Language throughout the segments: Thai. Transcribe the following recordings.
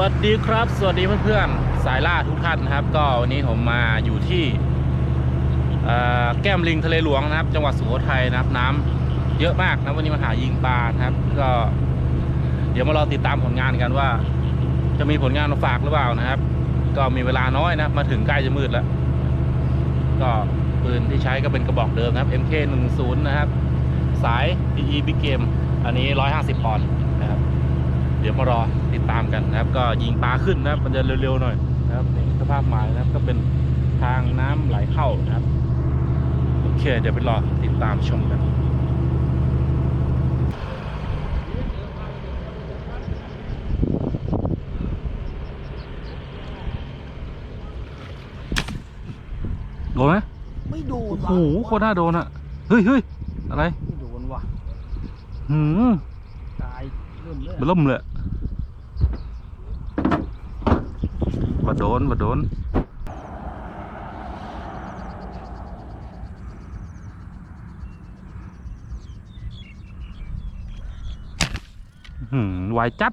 วัสดีครับ สวัสดีเพื่อนๆ สายล่าทุกท่านนะครับ ก็วันนี้ผมมาอยู่ที่แก้มลิงทะเลหลวงนะครับ จังหวัดสุโขทัยนะครับ น้ำเยอะมากนะวันนี้มาหายิงปลานะครับ ก็เดี๋ยวมารอติดตามผลงานกันว่า จะมีผลงานมาฝากหรือเปล่านะครับ ก็มีเวลาน้อยนะมาถึงใกล้จะมืดแล้ว ก็ปืนที่ใช้ก็เป็นกระบอกเดิมนะครับ MK10 นะครับ สาย PE Big Game อันนี้ 150ปอนด์นะครับเดี๋ ยวมารอติดตามกันนะครับ ก็ยิงปลาขึ้นนะครับ มันจะเร็วๆหน่อยนะครับนี่สภาพหมายนะครับ ก็เป็นทางน้ำไหลเข้านะครับโอเคเดี๋ยวไปรอติดตามชมกันโดนไหมไม่โดนโอ้โหโคตรน่าโดนอะเฮ้ยเฮ้ยอะไร ไม่โดนว่ะหืม บล่มเลยว่าโดนว่าโดนหืมไวจัด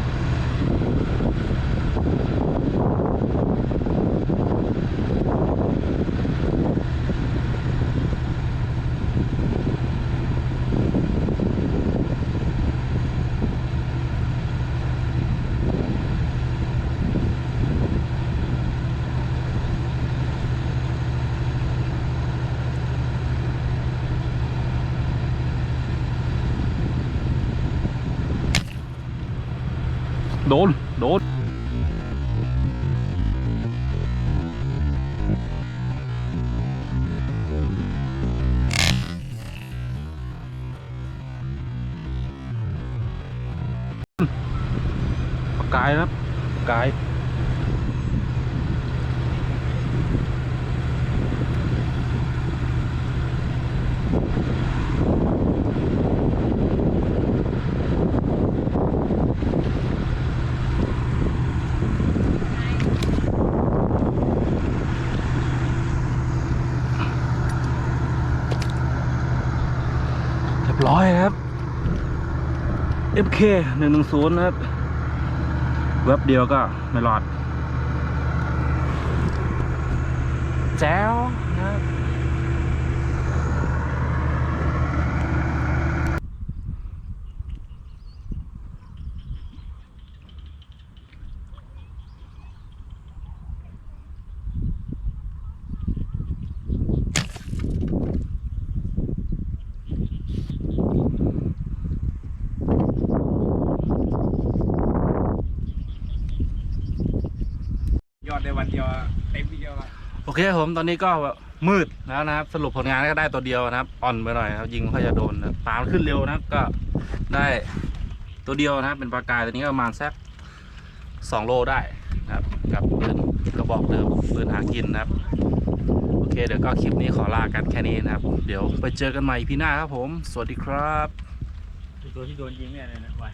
โดน โดน ปากกายนะปากกายเรี ร้อยครับ FK 110นะครับเว็บเดียวก็ไม่รอดแจ้วนะครับ วันเดียวเต็มเดียวอะโอเคครับผมตอนนี้ก็มืดแล้วนะครับ สรุปผลงานก็ได้ตัวเดียวนะครับ อ่อนไปหน่อยครับยิงไม่ค่อยจะโดนนะครับปลามันขึ้นเร็วนะครับก็ได้ตัวเดียวนะครับ เป็นปลากายตัวนี้ก็ประมาณสักสองโลได้นะครับ กับปืนกระบอกเดิมปืนหากินนะครับ โอเค เดี๋ยวก็คลิปนี้ขอลากันแค่นี้นะครับ เดี๋ยวไปเจอกันใหม่พี่หน้าครับผม สวัสดีครับ ตัวที่โดนยิงเนี่ยนะไว้